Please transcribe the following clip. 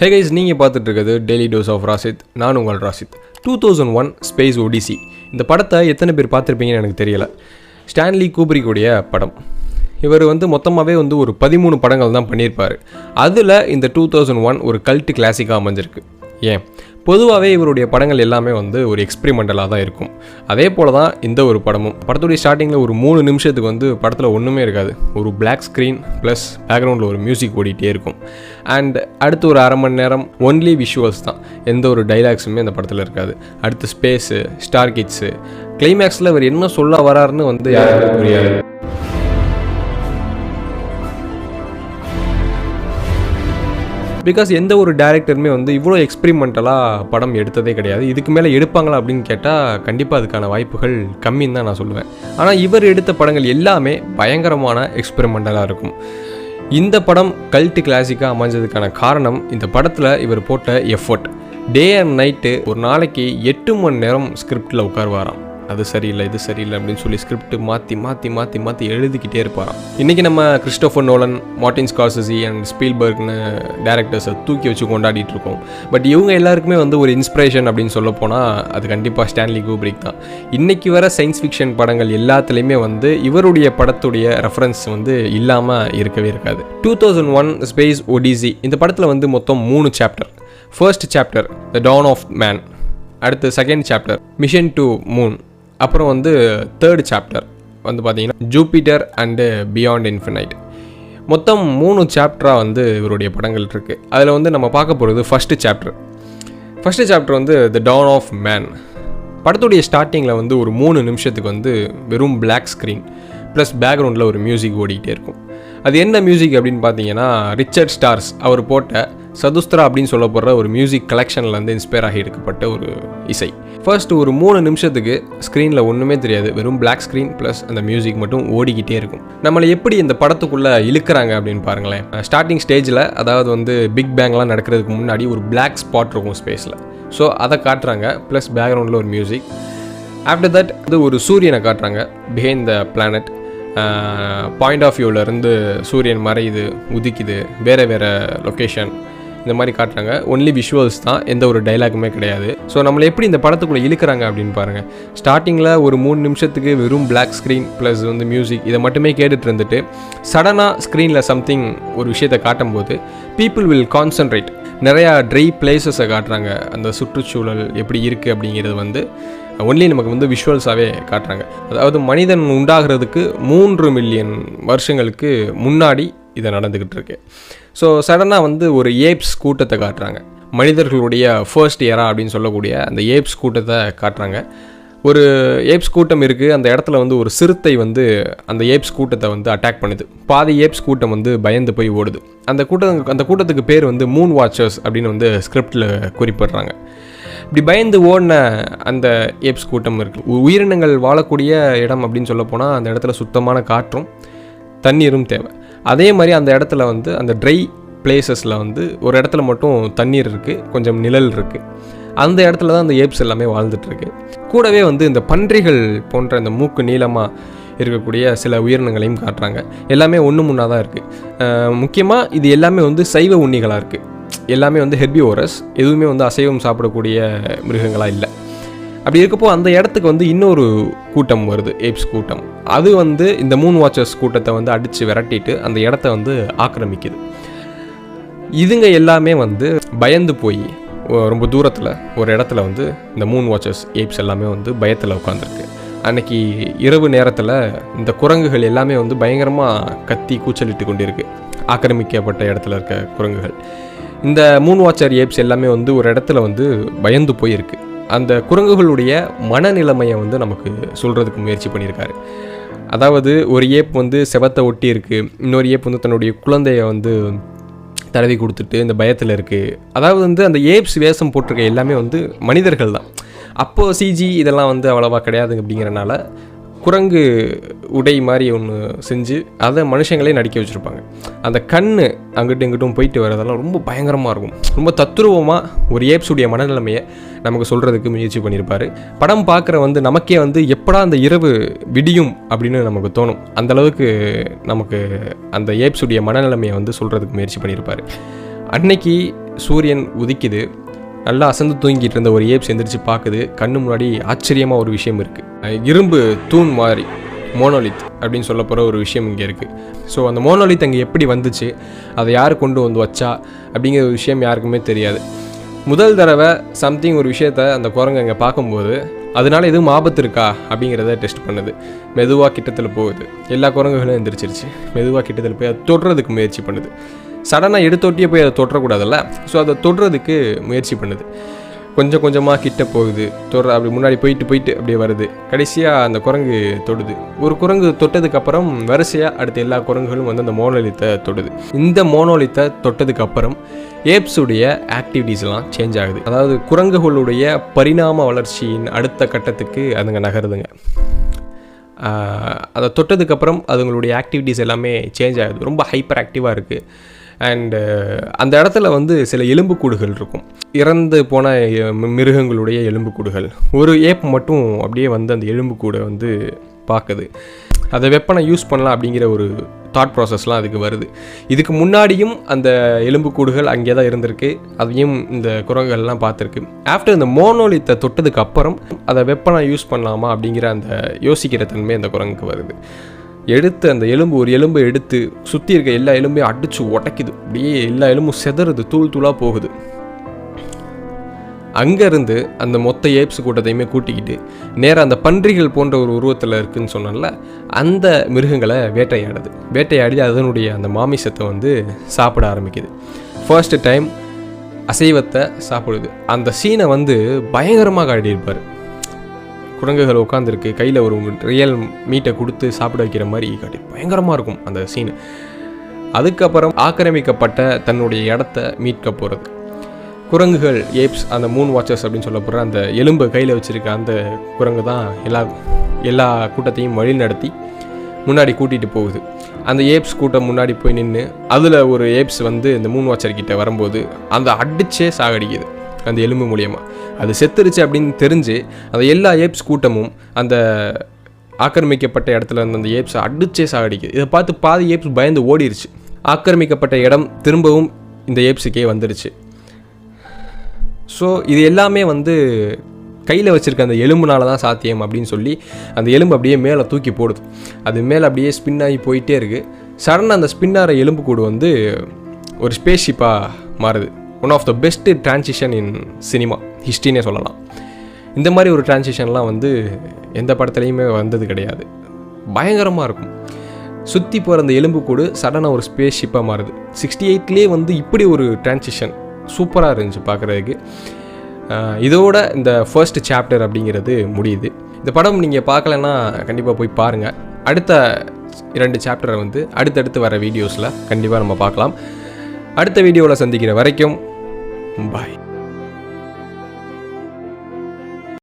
Hey guys நீங்கள் பார்த்துட்டு இருக்கிறது டெய்லி டோஸ் ஆஃப் ராசித் நான் உங்கள் Rasith two thousand one space odyssey இந்த படத்தை எத்தனை பேர் பார்த்துருப்பீங்கன்னு எனக்கு தெரியல. ஸ்டான்லி கூப்ரிக்குடைய படம். இவர் வந்து மொத்தமாகவே வந்து ஒரு பதிமூணு படங்கள் தான் பண்ணியிருப்பார். அதில் இந்த டூ தௌசண்ட் ஒன் ஒரு கல்ட்டு கிளாசிக்காக அமைஞ்சிருக்கு. ஏன்? பொதுவாகவே இவருடைய படங்கள் எல்லாமே வந்து ஒரு எக்ஸ்பிரிமெண்டலாக தான் இருக்கும். அதே போல் தான் இந்த ஒரு படமும். படத்துடைய ஸ்டார்டிங்கில் ஒரு மூணு நிமிஷத்துக்கு வந்து படத்தில் ஒன்றுமே இருக்காது. ஒரு பிளாக் ஸ்க்ரீன் ப்ளஸ் பேக்ரவுண்டில் ஒரு மியூசிக் ஓடிட்டே இருக்கும். அண்ட் அடுத்து ஒரு அரை மணி நேரம் ஒன்லி விஷுவல்ஸ் தான். எந்த ஒரு டைலாக்ஸுமே இந்த படத்தில் இருக்காது. அடுத்து ஸ்பேஸு ஸ்டார் கிட்ஸு கிளைமேக்ஸில் இவர் என்ன சொல்ல வராருன்னு வந்து யாருமே புரியாது. பிகாஸ் எந்த ஒரு டேரக்டருமே வந்து இவ்வளோ எக்ஸ்பெரிமெண்டலாக படம் எடுத்ததே கிடையாது. இதுக்கு மேலே எடுப்பாங்களா அப்படின்னு கேட்டால் கண்டிப்பாக அதுக்கான வாய்ப்புகள் கம்மின்னு தான் நான் சொல்லுவேன். ஆனால் இவர் எடுத்த படங்கள் எல்லாமே பயங்கரமான எக்ஸ்பெரிமெண்டலாக இருக்கும். இந்த படம் கல்ட்டு கிளாசிக்காக அமைஞ்சதுக்கான காரணம் இந்த படத்தில் இவர் போட்ட எஃபர்ட் டே அண்ட் நைட்டு ஒரு நாளைக்கு எட்டு மணி நேரம் ஸ்கிரிப்டில் உட்காருவாராம். அது சரியில்லை இது சரியில்லை அப்படின்னு சொல்லி ஸ்கிரிப்ட் மாற்றி மாற்றி மாற்றி மாற்றி எழுதிக்கிட்டே இருப்பாராம். இன்றைக்கி நம்ம Christopher Nolan Martin Scorsese and ஸ்பீல்பர்க்னு டேரக்டர்ஸை தூக்கி வச்சு கொண்டாடிட்டு இருக்கோம். பட் இவங்க எல்லாருக்குமே வந்து ஒரு இன்ஸ்பிரேஷன் அப்படின்னு சொல்ல போனால் அது கண்டிப்பாக ஸ்டான்லி கூப்ரிக் தான். இன்றைக்கி வர சயின்ஸ் ஃபிக்ஷன் படங்கள் எல்லாத்துலேயுமே வந்து இவருடைய படத்துடைய ரெஃபரன்ஸ் வந்து இல்லாமல் இருக்கவே இருக்காது. Two thousand one space odyssey இந்த படத்தில் வந்து மொத்தம் மூணு chapter first chapter the dawn of man அடுத்து second chapter mission to moon அப்புறம் வந்து தேர்ட் சாப்டர் வந்து பார்த்திங்கன்னா ஜூபிட்டர் அண்டு பியாண்ட் இன்ஃபினைட் மொத்தம் மூணு சாப்டராக வந்து இவருடைய படங்கள் இருக்குது அதில் வந்து நம்ம பார்க்க போகிறது ஃபஸ்ட்டு சாப்டர் ஃபஸ்ட்டு சாப்டர் வந்து த டவுன் ஆஃப் மேன் படத்துடைய ஸ்டார்டிங்கில் வந்து ஒரு மூணு நிமிஷத்துக்கு வந்து வெறும் பிளாக் ஸ்க்ரீன் ப்ளஸ் பேக்ரவுண்டில் ஒரு மியூசிக் ஓடிக்கிட்டே இருக்கும். அது என்ன மியூசிக் அப்படின்னு பார்த்தீங்கன்னா ரிச்சர்ட் ஸ்டார்ஸ் அவர் போட்ட சதுஸ்திரா அப்படின்னு சொல்ல போகிற ஒரு மியூசிக் கலெக்ஷன்லேருந்து இன்ஸ்பயர் ஆகி எடுக்கப்பட்ட ஒரு இசை. ஃபர்ஸ்ட் ஒரு மூணு நிமிஷத்துக்கு ஸ்க்ரீனில் ஒன்றுமே தெரியாது. வெறும் பிளாக் ஸ்க்ரீன் ப்ளஸ் அந்த மியூசிக் மட்டும் ஓடிக்கிட்டே இருக்கும். நம்மளை எப்படி இந்த படத்துக்குள்ளே இழுக்கிறாங்க அப்படின்னு பாருங்களேன். ஸ்டார்டிங் ஸ்டேஜில் அதாவது வந்து பிக் பேங்லாம் நடக்கிறதுக்கு முன்னாடி ஒரு பிளாக் ஸ்பாட் இருக்கும் ஸ்பேஸில் ஸோ அதை காட்டுறாங்க. ப்ளஸ் பேக்ரவுண்டில் ஒரு மியூசிக் ஆஃப்டர் தட் அது ஒரு சூரியனை காட்டுறாங்க. Behind the planet point of வியூவிலேருந்து சூரியன் மறையுது உதிக்குது. வேறு வேறு லொக்கேஷன் இந்த மாதிரி காட்டுறாங்க. ஒன்லி விஷுவல்ஸ் தான் எந்த ஒரு டைலாக்குமே கிடையாது. ஸோ நம்மளை எப்படி இந்த படத்துக்குள்ளே இழுக்கிறாங்க அப்படின்னு பாருங்கள் ஸ்டார்டிங்கில் ஒரு மூணு நிமிஷத்துக்கு வெறும் பிளாக் ஸ்க்ரீன் ப்ளஸ் வந்து மியூசிக் இதை மட்டுமே கேட்டுட்டு இருந்துட்டு சடனாக ஸ்க்ரீனில் சம்திங் ஒரு விஷயத்தை காட்டும்போது பீப்புள் வில் கான்சன்ட்ரேட் நிறையா ட்ரை பிளேசஸை காட்டுறாங்க. அந்த சுற்றுச்சூழல் எப்படி இருக்குது அப்படிங்கிறது வந்து ஒன்லி நமக்கு வந்து விஷுவல்ஸாகவே காட்டுறாங்க. அதாவது மனிதன் உண்டாகிறதுக்கு மூன்று மில்லியன் வருஷங்களுக்கு முன்னாடி இதை நடந்துக்கிட்டு இருக்கு. ஸோ சடனாக வந்து ஒரு ஏப்ஸ் கூட்டத்தை காட்டுறாங்க. மனிதர்களுடைய ஃபர்ஸ்ட் இயரா அப்படின்னு சொல்லக்கூடிய அந்த ஏப்ஸ் கூட்டத்தை காட்டுறாங்க. ஒரு ஏப்ஸ் கூட்டம் இருக்குது அந்த இடத்துல வந்து ஒரு சிறுத்தை வந்து அந்த ஏப்ஸ் கூட்டத்தை வந்து அட்டாக் பண்ணுது. பாதி ஏப்ஸ் கூட்டம் வந்து பயந்து போய் ஓடுது. அந்த கூட்டம் அந்த கூட்டத்துக்கு பேர் வந்து மூன் வாட்சர்ஸ் அப்படின்னு வந்து ஸ்கிரிப்டில் குறிப்பிடுறாங்க. இப்படி பயந்து ஓடின அந்த ஏப்ஸ் கூட்டம் இருக்குது உயிரினங்கள் வாழக்கூடிய இடம் அப்படின்னு சொல்ல போனால் அந்த இடத்துல சுத்தமான காற்றும் தண்ணீரும் தேவை. அதே மாதிரி அந்த இடத்துல வந்து அந்த ட்ரை பிளேசஸில் வந்து ஒரு இடத்துல மட்டும் தண்ணீர் இருக்குது கொஞ்சம் நிழல் இருக்குது அந்த இடத்துல தான் அந்த ஏப்ஸ் எல்லாமே வாழ்ந்துட்டுருக்கு. கூடவே வந்து இந்த பன்றிகள் போன்ற இந்த மூக்கு நீளமாக இருக்கக்கூடிய சில உயிரினங்களையும் காட்டுறாங்க. எல்லாமே ஒன்று முன்னாக தான் இருக்குது முக்கியமாக இது எல்லாமே வந்து சைவ உண்ணிகளாக இருக்குது எல்லாமே வந்து ஹெர்பிஓரஸ் எதுவுமே வந்து அசைவம் சாப்பிடக்கூடிய மிருகங்களாக இல்லை. அப்படி இருக்கப்போ அந்த இடத்துக்கு வந்து இன்னொரு கூட்டம் வருது ஏப்ஸ் கூட்டம். அது வந்து இந்த மூன் வாட்சர்ஸ் கூட்டத்தை வந்து அடித்து விரட்டிட்டு அந்த இடத்த வந்து ஆக்கிரமிக்குது. இதுங்க எல்லாமே வந்து பயந்து போய் ரொம்ப தூரத்தில் ஒரு இடத்துல வந்து இந்த மூன் வாட்சர்ஸ் ஏப்ஸ் எல்லாமே வந்து பயத்தில் உட்காந்துருக்கு அன்னைக்கு இரவு நேரத்தில் இந்த குரங்குகள் எல்லாமே வந்து பயங்கரமாக கத்தி கூச்சலிட்டு கொண்டிருக்கு. ஆக்கிரமிக்கப்பட்ட இடத்துல இருக்க குரங்குகள். இந்த மூன் வாட்சர் ஏப்ஸ் எல்லாமே வந்து ஒரு இடத்துல வந்து பயந்து போயிருக்கு. அந்த குரங்குகளுடைய மனநிலைமையை வந்து நமக்கு சொல்கிறதுக்கு முயற்சி பண்ணியிருக்காரு. அதாவது ஒரு ஏப் வந்து செவத்தை ஒட்டி இருக்குது இன்னொரு ஏப் வந்து தன்னுடைய குழந்தைய வந்து தடவி கொடுத்துட்டு இந்த பயத்தில் இருக்குது அதாவது வந்து அந்த ஏப்ஸ் வேஷம் போட்டிருக்க எல்லாமே வந்து மனிதர்கள் தான் அப்போது சிஜி இதெல்லாம் வந்து அவ்வளோவா கிடையாது அப்படிங்கிறனால குரங்கு உடை மாதிரி ஒன்று செஞ்சு அதை மனுஷங்களே நடிக்க வச்சுருப்பாங்க. அந்த கண் அங்கிட்டும் இங்கிட்டும் போயிட்டு வரதெல்லாம் ரொம்ப பயங்கரமாக இருக்கும். ரொம்ப தத்துருவமாக ஒரு ஏப்ஸுடைய மனநிலைமையை நமக்கு சொல்கிறதுக்கு முயற்சி பண்ணியிருப்பார். படம் பார்க்குற வந்து நமக்கே வந்து எப்படா அந்த இரவு விடியும் அப்படின்னு நமக்கு தோணும். அந்தளவுக்கு நமக்கு அந்த ஏப்ஸுடைய மனநிலைமையை வந்து சொல்கிறதுக்கு முயற்சி பண்ணியிருப்பார். அன்னைக்கு சூரியன் உதிக்குது. நல்லா அசந்து தூங்கிட்டு இருந்த ஒரு ஏப்ஸ் எந்திரிச்சு பார்க்குது. கண்ணு முன்னாடி ஆச்சரியமாக ஒரு விஷயம் இருக்குது இரும்பு தூண் மாதிரி மோனோலித் அப்படின்னு சொல்ல போகிற ஒரு விஷயம் இங்கே இருக்குது ஸோ அந்த மோனோலித் அங்கே எப்படி வந்துச்சு? அதை யார் கொண்டு வந்து வச்சா? அப்படிங்கிற ஒரு விஷயம் யாருக்குமே தெரியாது. முதல் தடவை சம்திங் ஒரு விஷயத்த அந்த குரங்கு அங்கே பார்க்கும்போது அதனால எதுவும் ஆபத்து இருக்கா? அப்படிங்கிறத டெஸ்ட் பண்ணுது. மெதுவாக கிட்டத்தில் போகுது. எல்லா குரங்குகளும் எந்திரிச்சிருச்சு. மெதுவாக கிட்டத்தில் போய் அதை தொடுறதுக்கு முயற்சி பண்ணுது. சடனாக எடுத்தொட்டியே போய் அதை தொட்டக்கூடாதுல்ல ஸோ அதை தொடுறதுக்கு முயற்சி பண்ணுது. கொஞ்சம் கொஞ்சமாக கிட்ட போகுது. தொடுற அப்படி முன்னாடி போயிட்டு போயிட்டு அப்படியே வருது. கடைசியாக அந்த குரங்கு தொடுது. ஒரு குரங்கு தொட்டதுக்கு அப்புறம் வரிசையாக அடுத்த எல்லா குரங்குகளும் வந்து அந்த மோனோலித்தை தொடுது. இந்த மோனோலித்தை தொட்டதுக்கு அப்புறம் ஏப்ஸுடைய ஆக்டிவிட்டீஸ்லாம் சேஞ்ச் ஆகுது. அதாவது குரங்குகளுடைய பரிணாம வளர்ச்சியின் அடுத்த கட்டத்துக்கு அதுங்க நகருதுங்க. அதை தொட்டதுக்கப்புறம் அதுங்களுடைய ஆக்டிவிட்டீஸ் எல்லாமே சேஞ்ச் ஆகுது. ரொம்ப ஹைப்பர் ஆக்டிவாக இருக்குது அண்டு uh, அந்த இடத்துல வந்து சில எலும்புக்கூடுகள் இருக்கும். இறந்து போன மிருகங்களுடைய எலும்புக்கூடுகள் ஒரு ஏப் மட்டும் அப்படியே வந்து அந்த எலும்புக்கூடை வந்து பார்க்குது அதை வெப்பனை யூஸ் பண்ணலாம் அப்படிங்கிற ஒரு தாட் ப்ராசஸ்லாம் அதுக்கு வருது. இதுக்கு முன்னாடியும் அந்த எலும்புக்கூடுகள் அங்கே தான் இருந்திருக்கு. அதையும் இந்த குரங்குகள்லாம் பார்த்துருக்கு. ஆஃப்டர் இந்த மோனோலித்தை தொட்டதுக்கு அப்புறம் அதை வெப்பனை யூஸ் பண்ணலாமா அப்படிங்கிற அந்த யோசிக்கிற தன்மை அந்த குரங்குக்கு வருது. எடுத்து அந்த எலும்பு ஒரு எலும்பை எடுத்து சுற்றி இருக்க எல்லா எலும்பையும் அடித்து உடைக்குது. அப்படியே எல்லா எலும்பும் செதறுது தூள் தூளாக போகுது. அங்கேருந்து அந்த மொத்த ஏப்ஸ் கூட்டத்தையுமே கூட்டிக்கிட்டு நேராக அந்த பன்றிகள் போன்ற ஒரு உருவத்தில் இருக்குதுன்னு சொன்னால அந்த மிருகங்களை வேட்டையாடுது. வேட்டையாடி அதனுடைய அந்த மாமிசத்தை வந்து சாப்பிட ஆரம்பிக்குது. ஃபர்ஸ்ட் டைம் அசைவத்தை சாப்பிடுது. அந்த சீனை வந்து பயங்கரமாக காட்டியிருப்பார் குரங்குகள் உட்காந்துருக்கு கையில் ஒரு ரியல் மீட்டை கொடுத்து சாப்பிட வைக்கிற மாதிரி காட்டி. பயங்கரமாக இருக்கும் அந்த சீனு அதுக்கப்புறம் ஆக்கிரமிக்கப்பட்ட தன்னுடைய இடத்த மீட்க போகிறது குரங்குகள் ஏப்ஸ் அந்த மூன் வாட்சர்ஸ் அப்படின்னு சொல்ல போகிற அந்த எலும்பை கையில் வச்சுருக்க அந்த குரங்கு தான் எல்லா எல்லா கூட்டத்தையும் வழி நடத்தி முன்னாடி கூட்டிகிட்டு போகுது. அந்த ஏப்ஸ் கூட்டம் முன்னாடி போய் நின்று அதில் ஒரு ஏப்ஸ் வந்து இந்த மூன் வாட்சர்கிட்ட வரும்போது அந்த அடிச்சே சாகடிக்குது. அந்த எலும்பு மூலியமாக அது செத்துருச்சு அப்படின்னு தெரிஞ்சு அந்த எல்லா ஏப்ஸ் கூட்டமும் அந்த ஆக்கிரமிக்கப்பட்ட இடத்துல இருந்த அந்த ஏப்ஸை அடிச்சே சாகடிக்குது. இதை பார்த்து பாதி ஏப்ஸ் பயந்து ஓடிருச்சு. ஆக்கிரமிக்கப்பட்ட இடம் திரும்பவும் இந்த ஏப்ஸுக்கே வந்துடுச்சு ஸோ இது எல்லாமே வந்து கையில் வச்சுருக்க அந்த எலும்புனால தான் சாத்தியம் அப்படின்னு சொல்லி அந்த எலும்பு அப்படியே மேலே தூக்கி போடுது. அது மேலே அப்படியே ஸ்பின் ஆகி போயிட்டே இருக்குது சடனாக அந்த ஸ்பின் ஆகிற எலும்பு கூடு வந்து ஒரு ஸ்பேஸ்ஷிப்பாக மாறுது. One of the best transition in cinema ஹிஸ்ட்ரினே சொல்லலாம். இந்த மாதிரி ஒரு டிரான்சிஷன்லாம் வந்து எந்த படத்துலையுமே வந்தது கிடையாது. பயங்கரமாக இருக்கும். சுற்றி போகிற அந்த எலும்புக்கூடு சடனாக ஒரு ஸ்பேஸ் ஷிப்பாக மாறுது. சிக்ஸ்டி எயிட்லேயே வந்து இப்படி ஒரு டிரான்சிஷன் சூப்பராக இருந்துச்சு பார்க்குறதுக்கு இதோட இந்த ஃபர்ஸ்ட் சாப்டர் அப்படிங்கிறது முடியுது. இந்த படம் நீங்கள் பார்க்கலன்னா கண்டிப்பாக போய் பாருங்கள் அடுத்த இரண்டு சாப்டரை வந்து அடுத்தடுத்து வர வீடியோஸில் கண்டிப்பாக நம்ம பார்க்கலாம். அடுத்த வீடியோவில் சந்திக்கிற வரைக்கும் பாய்